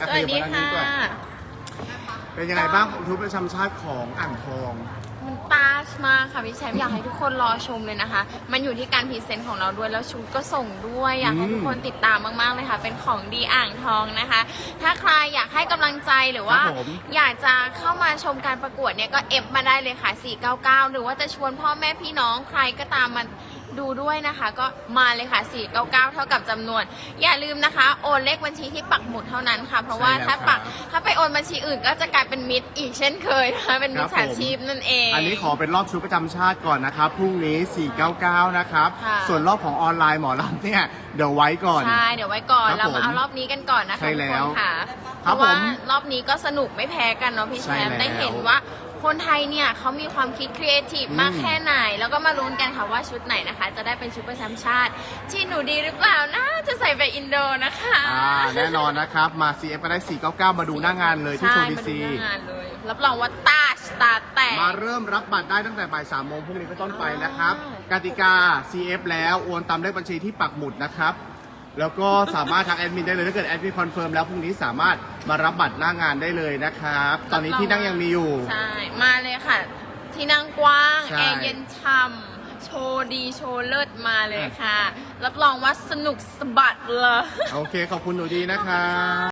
อะสวัสดีขยับมาค่ะทางนี้ก่อนเป็นยังไงบ้างของทุบประจำชาติของอ่างทอง มันตาชมากค่ะพี่แชมป์อยากให้ทุกคนรอชมเลยนะคะ มันอยู่ที่การพรีเซนต์ของเราด้วยแล้วชุดก็ส่งด้วยอยากให้ทุกคนติดตามมากๆเลยค่ะ เป็นของดีอ่างทองนะคะ ถ้าใครอยากให้กำลังใจหรือว่า ครับผมอยากจะเข้ามาชมการประกวดเนี่ยก็เอฟมาได้เลยค่ะ 499 หรือว่าจะชวนพ่อแม่พี่น้องใครก็ตามมาดูด้วยนะคะ ก็มาเลยค่ะ 499 เท่ากับจำนวน อย่าลืมนะคะ โอนเลขบัญชีที่ปักหมุดเท่านั้นค่ะ เพราะว่าใช่แล้วถ้าปักครับ ถ้าไปโอนบัญชีอื่นก็จะกลายเป็นมิดอีกเช่นเคยนะคะเป็นมิจฉาครับผมชีพนั่นเองอันนี้ขอเป็นรอบชุดประจำชาติก่อนนะครับพรุ่งนี้ 499 นะครับ ค่ะ ส่วนรอบของออนไลน์หมอลำเนี่ยเดี๋ยวไว้ก่อน ใช่ เดี๋ยวไว้ก่อน ครับเรามาผมเอารอบนี้กันก่อนนะคะใช่แล้วทุกคนค่ะคเพรับราะว่าผมรอบนี้ก็สนุกไม่แพ้กันเนาะพี่แชใช่มป์แล้วได้เห็นว่าคนไทยเนี่ยเขามีความคิดครีเอทีฟมากอืม แค่ไหน แล้วก็มาลุ้นกันค่ะว่าชุดไหนนะคะ จะได้เป็นชุดประจำชาติ ที่หนูดีหรือเปล่านะจะใส่ไปอินโดนะคะ อ่าแน่นอนนะครับ มา CF ก็ได้ 499 มาดูหน้างานเลยที่ใช่โชว์ดีมาดูซี หน้างานเลย รับรองว่าตาช ตาแตก มาเริ่มรับบัตรได้ตั้งแต่บ่าย3โมงพรุ่งนี้เป็นต้นไปนะครับ อ่กติกา CF แล้วโอนตามเลขบัญชีที่ปักหมุดนะครับ แล้วก็สามารถทางแอดมินได้เลยถ้าเกิดแอดมินคอนเฟิร์มแล้วพรุ่งนี้สามารถมารับบัตรหน้างานได้เลยนะครับ ตอนนี้ที่นั่งยังมีอยู่ ใช่ มาเลยค่ะ ที่นั่งกว้างใช่แอร์เย็นช่ำโชว์ดีโชว์เลิศมาเลยค่ะ รับรองว่าสนุกสะบัดเลย โอเค ขอบคุณหนูดีนะครับ